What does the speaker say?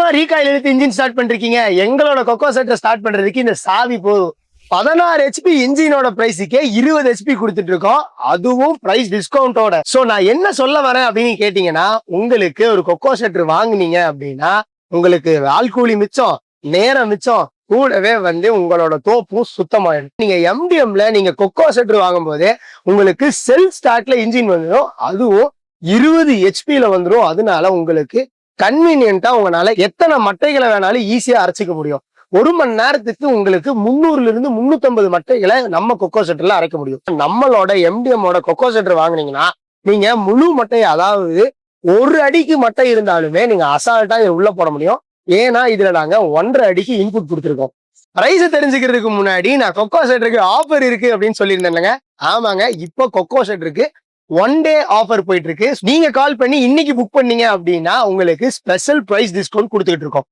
சும்மா ரீகாயில் எடுத்து engine start பண்ணிருக்கீங்க. எங்களோட கொக்கோ செட்டை ஸ்டார்ட் பண்றதுக்கு இந்த சாவி போதும். பதினாறு ஹெச்பி இன்ஜினோட பிரைஸுக்கே இருபது ஹெச்பி கொடுத்துட்டு இருக்கோம். அதுவும் பிரைஸ் டிஸ்கவுண்டோட சோ நான் என்ன சொல்ல வரேன் அப்படின்னு கேட்டீங்கன்னா உங்களுக்கு ஒரு கொக்கோ செட்ரு வாங்குனீங்க அப்படின்னா உங்களுக்கு ஆள்கூலி மிச்சம் நேரம் மிச்சம் கூடவே வந்து உங்களோட தோப்பும் சுத்தமாயிடும். நீங்க எம்டிஎம்ல நீங்க கொக்கோ செட்டர் வாங்கும் போதே உங்களுக்கு செல் ஸ்டார்ட்ல இன்ஜின் வந்துடும். அதுவும் இருபது ஹெச்பியில வந்துடும். அதனால உங்களுக்கு கன்வீனியன்ட்டா உங்களால எத்தனை மட்டைகளை வேணாலும் ஈஸியா அரைச்சிக்க முடியும். ஒரு மணி நேரத்துக்கு உங்களுக்கு முந்நூறுல இருந்து முன்னூத்தி மட்டைகளை நம்ம கொக்கோ செட்டர்ல அரைக்க முடியும். நம்மளோட எம்டிஎம்மோட கொக்கோ செட்டர் வாங்குனீங்கன்னா நீங்க முழு மட்டை அதாவது ஒரு அடிக்கு மட்டை இருந்தாலுமே நீங்க அசால்ட்டா இதை உள்ள போட முடியும். ஏன்னா இதுல நாங்க ஒன்றரை அடிக்கு இன்புட் கொடுத்துருக்கோம். பிரைஸ் தெரிஞ்சுக்கிறதுக்கு முன்னாடி நான் கொக்கோ செட்டருக்கு ஆஃபர் இருக்கு அப்படின்னு சொல்லியிருந்தேன்லங்க ஆமாங்க இப்போ கொக்கோ செட்டருக்கு ஒன் டே ஆஃபர் போயிட்டு இருக்கு. நீங்க கால் பண்ணி இன்னைக்கு புக் பண்ணீங்க அப்படின்னா உங்களுக்கு ஸ்பெஷல் பிரைஸ் டிஸ்கவுண்ட் கொடுத்துட்டு இருக்கோம்.